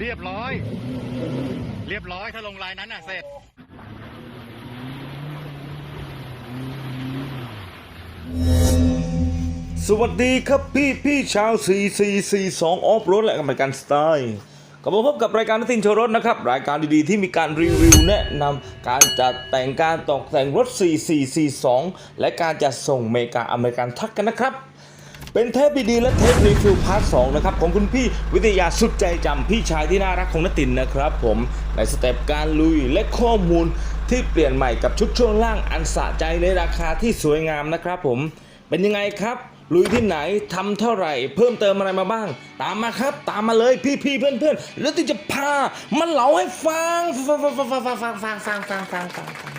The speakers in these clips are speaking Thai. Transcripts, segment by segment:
เรียบร้อย เรียบร้อยถ้าลงลายนั้นอะเสร็จสวัสดีครับพี่พี่ชาว 4442ออฟโรดและอเมริกันสไตล์กลับมาพบกับรายการนัตินโชรถนะครับ รายการดีๆ ที่มีการรีวิวแนะนำการจัดแต่งการตกแต่งรถ 4442 และการจัดส่งเมกาอเมริกันทักกันนะครับ เป็นเทปดีๆและเทปรีวิวพาร์ทสองนะครับของคุณพี่วิทยาสุดใจจำพี่ชายที่น่ารักของนตินนะครับผมในสเต็ปการลุยและข้อมูลที่เปลี่ยนใหม่กับชุดช่วงล่างอันสะใจในราคาที่สวยงามนะครับผมเป็นยังไงครับลุยที่ไหนทำเท่าไหร่ เพิ่มเติมอะไรมาบ้าง ตามมาครับ ตามมาเลยพี่ๆเพื่อนๆแล้วที่จะพามันเล่าให้ฟังฟังฟังฟังฟังฟังฟังฟังฟังฟัง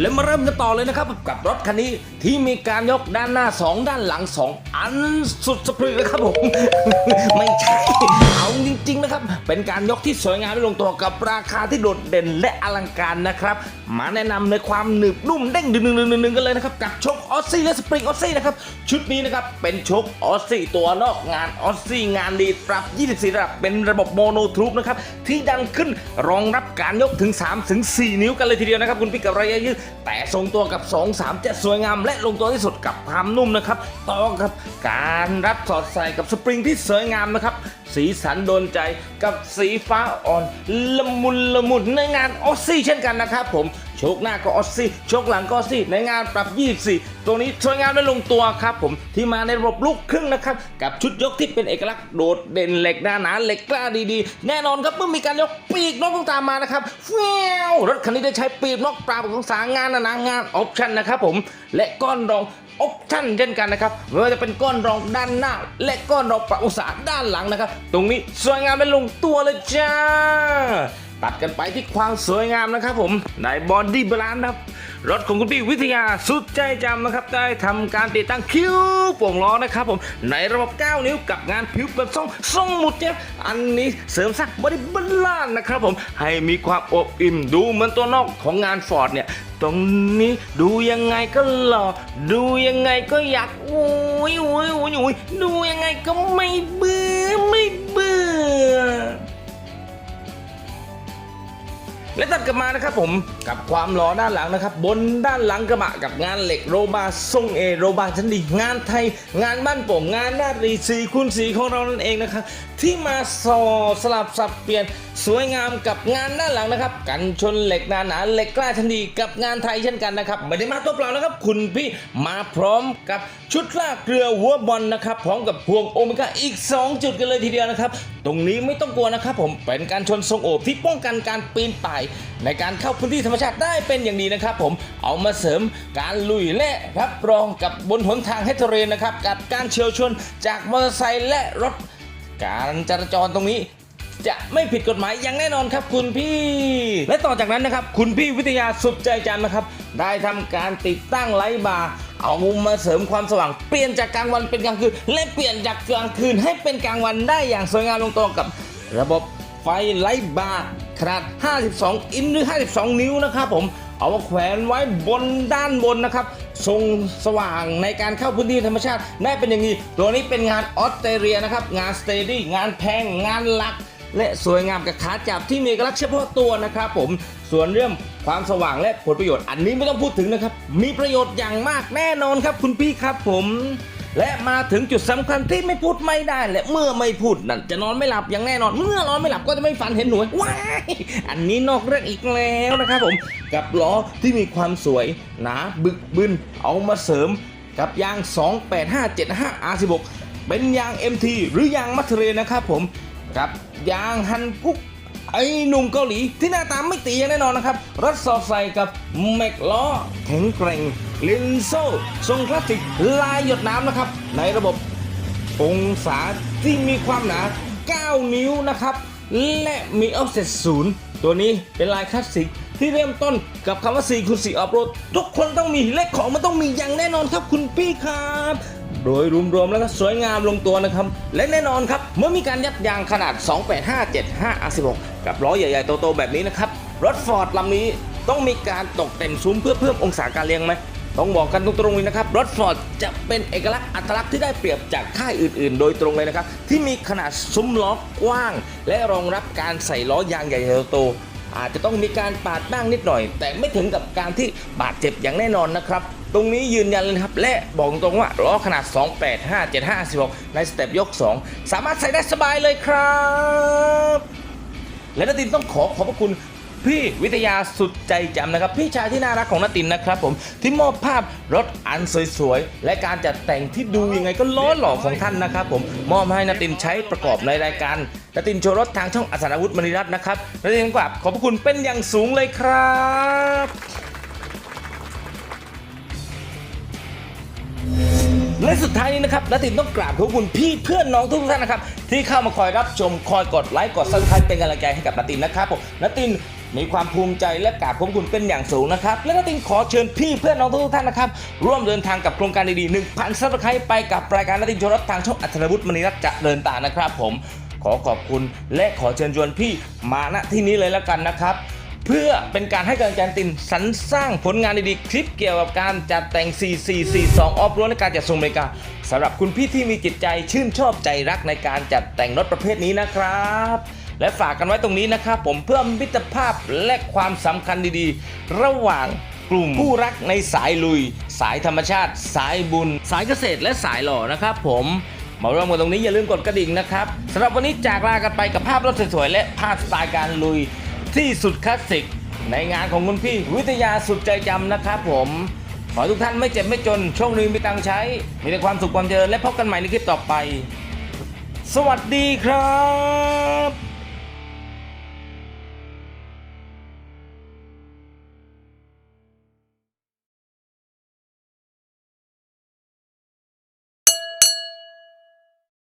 และมาเริ่มกันต่อเลยนะครับ กับรถคันนี้ที่มีการยกด้านหน้า 2 ด้านหลัง 2 อันสุดสปรึงนะครับผม ไม่ เป็นการยกที่สวยงามและลงตัวกับราคาที่โดดเด่นและอลังการนะครับ มาแนะนำในความหนึบนุ่มเด้งดึงๆๆๆกันเลยนะครับกับชกออสซี่และสปริงออสซี่นะครับชุดนี้นะครับเป็นชกออสซี่ตัวนอกงานออสซี่งานดีปรับ 24 ระดับเป็นระบบโมโนทรูปนะครับที่ดันขึ้นรองรับการยกถึง3ถึง4นิ้วกันเลยทีเดียวนะครับคุณพี่กับระยะยืดแต่ทรงตัวกับ 2 3จะสวยงามและลงตัวที่สุดกับความนุ่มนะครับต่อกับการรับสอดใส่กับสปริงที่สวยงามนะครับ สีสันโดนใจกับสีฟ้าอ่อนละมุนละมุนในงานออสซี่เช่นกันนะครับผม โชคหน้าก็ออสซี่โชคหลังก็ออสซี่ในงานปรับ 24 ตรงนี้สวยงามและลงตัวครับผมที่มาในระบบลูกครึ่งนะครับกับชุดยกที่เป็นเอกลักษณ์โดดเด่นเหล็กหน้าหนาเหล็กกล้าดีๆ แน่นอนครับเมื่อมีการยกปีกนกต้องตามมานะครับแฟวรถคันนี้ได้ใช้ปีกนกปราบของสางานหนางานออปชั่นนะครับผมและก้อนรองออปชั่นเช่นกันนะครับไม่ว่าจะเป็นก้อนรองด้านหน้า และก้อนรองปรับองศาด้านหลังนะครับ ตรงนี้สวยงามเป็นลงตัวเลยจ้า ตัดกันไปที่ความสวยงามนะครับผมในบอดี้บาลานซ์ครับ รถของคุณพี่วิทยาสุดใจจำนะครับ ได้ทำการติดตั้งคิ้วโป่งล้อนะครับผมในระบบ 9 นิ้วกับงานผิวแบบทรงทรงหมุดเนี่ยอันนี้เสริมสร้างบอดี้บาลานซ์นะครับผมให้มีความอบอิ่มดูเหมือนตัวนอกของงานฟอร์ดเนี่ยตรงนี้ดูยังไงก็หล่อดูยังไงก็อยากโอ้ยโอ้ยโอ้ยโอ้ยดูยังไงก็ไม่เบื่อไม่ และตัดกลับมานะครับผมกับความหล่อด้านหลังนะครับ บนด้านหลังกระบะกับงานเหล็กโรบาทรงเอโรบาชั้นดี งานไทย งานบ้านโป่งงานนาฏรีสีคูณสีของเรานั่นเองนะครับ ที่มาสอสลับสับเปลี่ยนสวยงามกับงานด้านหลังนะครับ กันชนเหล็กหนาหนาเหล็กกล้าชั้นดี กับงานไทยเช่นกันนะครับไม่ได้มาตัวเปล่านะครับ คุณพี่มาพร้อมกับชุดลากเรือหัวบอลนะครับพร้อมกับพวงโอเมก้าอีก 2 จุดกันเลยทีเดียวนะครับ ตรงนี้ไม่ต้องกลัวนะครับผมเป็นการชนทรงโอบที่ป้องกันการปีนป่ายในการเข้าพื้นที่ธรรมชาติได้เป็นอย่างดีนะครับ ผมเอามาเสริมการลุยและรับรองกับบนหนทางเฮตเทอเรนนะครับกับการเฉียวชนจากมอเตอร์ไซค์และรถ การจราจรตรงนี้จะไม่ผิดกฎหมายอย่างแน่นอนครับคุณพี่ และต่อจากนั้นนะครับ คุณพี่วิทยาสุดใจจันนะครับ ได้ทำการติดตั้งไลท์บาร์เอามาเสริมความสว่างเปลี่ยนจากกลางวันเป็นกลางคืน และเปลี่ยนจากกลางคืนให้เป็นกลางวันได้อย่างสวยงามลงตัวกับ ระบบไฟไลท์บาร์ นาด 52 อินหรือ 52 นิ้วนะครับผม เอามาแขวนไว้บนด้านบนนะครับทรงสว่างในการเข้าพื้นที่ธรรมชาติ ได้เป็นอย่างนี้ ตัวนี้เป็นงานออสเตรเลียนะครับ งานสเตดี้งานแพง งานหลัก และสวยงามกับขาจับที่มีเอกลักษณ์เฉพาะตัวนะครับผม ส่วนเรื่องความสว่างและผลประโยชน์อันนี้ไม่ต้องพูดถึงนะครับ มีประโยชน์อย่างมากแน่นอนครับคุณพี่ครับผม และมาถึงจุดสำคัญที่ไม่พูดไม่ได้และเมื่อไม่พูดนั่นจะนอนไม่หลับอย่างแน่นอน เมื่อนอนไม่หลับก็จะไม่ฝันเห็นหนูว้ายอันนี้นอกเรื่องอีกแล้วนะครับผมกับล้อที่มีความสวยหนาบึกบึนเอามาเสริมกับยาง 28575 R16 เป็นยาง MT หรือยางมัทเรนะครับผมกับยางฮันกุกไอ้หนุ่มเกาหลีที่หน้าตาไม่ตีอย่างแน่นอนนะครับรถสอดใส่กับแม็กล้อแข็งแกร่ง ลินโซ่ทรงคลาสสิกลายหยดน้ำนะครับ ในระบบองศาที่มีความหนา 9 นิ้วนะครับ และมีออฟเซตศูนย์ตัวนี้เป็นลายคลาสสิกที่เริ่มต้นกับคำว่า4คูณ4ออฟโรดทุกคนต้องมีเลขของมันต้องมีอย่างแน่นอนครับคุณพี่ครับ โดยรวมๆแล้วก็สวยงามลงตัวนะครับ และแน่นอนครับ เมื่อมีการยัดยางขนาด 28575 R16 กับล้อใหญ่ๆโตๆแบบนี้นะครับ รถฟอร์ดลำนี้ต้องมีการตกแต่งซุ้มเพื่อเพิ่มองศาการเลี้ยงไหม ต้องบอกกันตรงๆเลยนะครับรถฟอร์ดจะเป็นเอกลักษณ์อัตลักษณ์ที่ได้เปรียบจากค่ายอื่นๆ โดยตรงเลยนะครับ ที่มีขนาดซุ้มล้อกว้าง และรองรับการใส่ล้อยางใหญ่โตอาจจะต้องมีการปาดบ้างนิดหน่อย แต่ไม่ถึงกับการที่บาดเจ็บอย่างแน่นอนนะครับ ตรงนี้ยืนยันเลยครับ และบอกตรงว่าล้อขนาด 28 5 7 5 16 ในสเต็ปยก 2 สามารถใส่ได้สบายเลยครับ และนาตินต้องขอขอบพระคุณ พี่วิทยาสุดใจจำนะครับ พี่ชายที่น่ารักของนตินนะครับผมที่มอบภาพรถอันสวยๆ และการจัดแต่งที่ดูยังไงก็ล้อหล่อของท่านนะครับผมมอบให้นตินใช้ประกอบในรายการนตินโชว์รถทางช่องอสรวุฒิมณีรัตน์นะครับนตินกราบขอบพระคุณเป็นอย่างสูงเลยครับและสุดท้ายนี้นะครับนัตินต้องกราบขอบคุณพี่เพื่อนน้องทุกท่านนะครับ ที่เข้ามาคอยรับชมคอยกดไลค์กดซับสไครต์เป็นกำลังใจให้กับนัตินนะครับผมนัติน มีความภูมิใจและกราบขอบคุณเป็นอย่างสูงนะครับ และนัตินขอเชิญพี่เพื่อนน้องทุกท่านนะครับ ร่วมเดินทางกับโครงการดีๆ1,000ซับสไครต์ไปกับรายการนัตินโชว์รถทางช่องอัธรวุฒิมณีรัตน์จะเดินตานะครับ ผมขอขอบคุณและขอเชิญชวนพี่มาณที่นี้เลยแล้วกันนะครับเพื่อเป็นการให้กำลังใจตินสรรสร้างผลงานดีๆคลิปเกี่ยวกับการจัดแต่ง 4442 ออฟโรดและการจัดส่งอเมริกาสำหรับคุณพี่ที่มีจิตใจชื่นชอบใจรักในการจัดแต่งรถประเภทนี้นะครับ และฝากกันไว้ตรงนี้นะครับผมเพื่อมิตรภาพและความสำคัญดีๆ ระหว่างกลุ่มผู้รักในสายลุย สายธรรมชาติ สายบุญ สายเกษตรและสายหล่อนะครับผมมาร่วมกันตรงนี้อย่าลืมกดกระดิ่งนะครับสำหรับวันนี้จากลากันไปกับภาพรถสวยๆและภาพสไตล์การลุยที่สุดคลาสสิกในงานของคุณพี่วิทยาสุดใจจำนะครับผมขอให้ทุกท่านไม่เจ็บไม่จนโชคดีมีตังใช้ มีแต่ความสุขความเจริญและพบกันใหม่ในคลิปต่อไป สวัสดีครับ